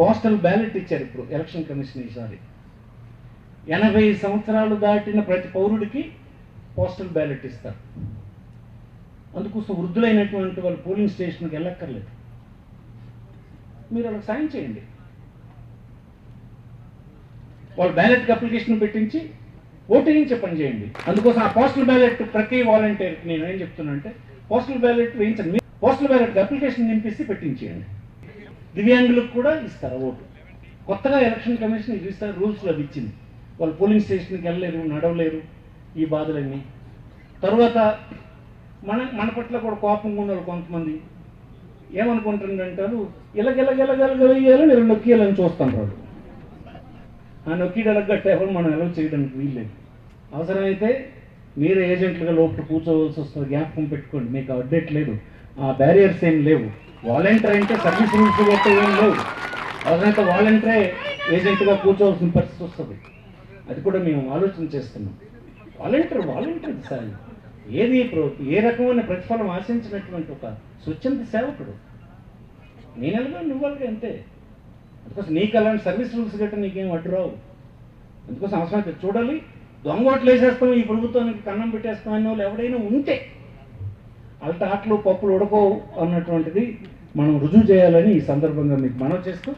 Postal ballot ఇచ్చారు ఇప్పుడు election commission ఈసారి. ఎనభై సంవత్సరాలు దాటిన ప్రతి పౌరుడికి పోస్టల్ బ్యాలెట్ ఇస్తారు. అందుకోసం వృద్ధులైనటువంటి వాళ్ళు పోలింగ్ స్టేషన్కి వెళ్ళక్కర్లేదు. మీరు వాళ్ళకి సాయం చేయండి. వాళ్ళు బ్యాలెట్కి అప్లికేషన్ పెట్టించి ఓటింగ్ పని చేయండి. అందుకోసం ఆ పోస్టల్ బ్యాలెట్ ప్రతి వాలంటీర్కి నేను ఏం చెప్తున్నా అంటే పోస్టల్ బ్యాలెట్ వేయించండి. పోస్టల్ బ్యాలెట్కి అప్లికేషన్ నింపిస్తే పెట్టించేయండి. దివ్యాంగులకు కూడా ఇస్తారు ఓటు. కొత్తగా ఎలక్షన్ కమిషన్ ఇది ఇస్తారు రూల్స్లో ఇచ్చింది. వాళ్ళు పోలింగ్ స్టేషన్కి వెళ్ళలేరు నడవలేరు ఈ బాధలన్నీ. తర్వాత మన మన పట్ల కూడా కోపంగా ఉన్నారు వాళ్ళు కొంతమంది ఏమనుకుంటారంటారు ఇలగిలగిలగలగలియాలి మీరు నొక్కియాలని చూస్తాం వాళ్ళు. ఆ నొక్కిడలకు ఎవరు మనం ఎలా చేయడానికి వీల్లేదు. అవసరమైతే మీరే ఏజెంట్లుగా లోపల కూర్చోవలసి వస్తుంది జ్ఞాపకం పెట్టుకోండి. మీకు అప్డేట్ లేదు. ఆ బ్యారియర్స్ ఏం లేవు. వాలంటీర్ అంటే సర్వీస్ రూల్స్ గట్రా ఏం లేవు. అవసరమైతే వాలంటీరే ఏజెంట్గా కూర్చోవలసిన పరిస్థితి వస్తుంది. అది కూడా మేము ఆలోచన చేస్తున్నాం. Volunteer volunteer sir. ఏది ఏ రకమైన ప్రతిఫలం ఆశించినటువంటి ఒక స్వచ్ఛంద సేవకుడు? నేను ఎలాగో నువ్వు అంతే. అందుకోసం నీకు అలాంటి సర్వీస్ రూల్స్ గట్రా నీకేం అడ్డు రావు. అందుకోసం అవసరమైతే చూడాలి. దొంగ ఓట్లు వేసేస్తాం ఈ ప్రభుత్వానికి కన్నం పెట్టేస్తాం అనే వాళ్ళు ఎవడైనా ఉంటే అల్ట ఆటలు పప్పులు ఉడకవు అన్నటువంటిది మనం రుజువు చేయాలని ఈ సందర్భంగా మీకు మనవి చేస్తూ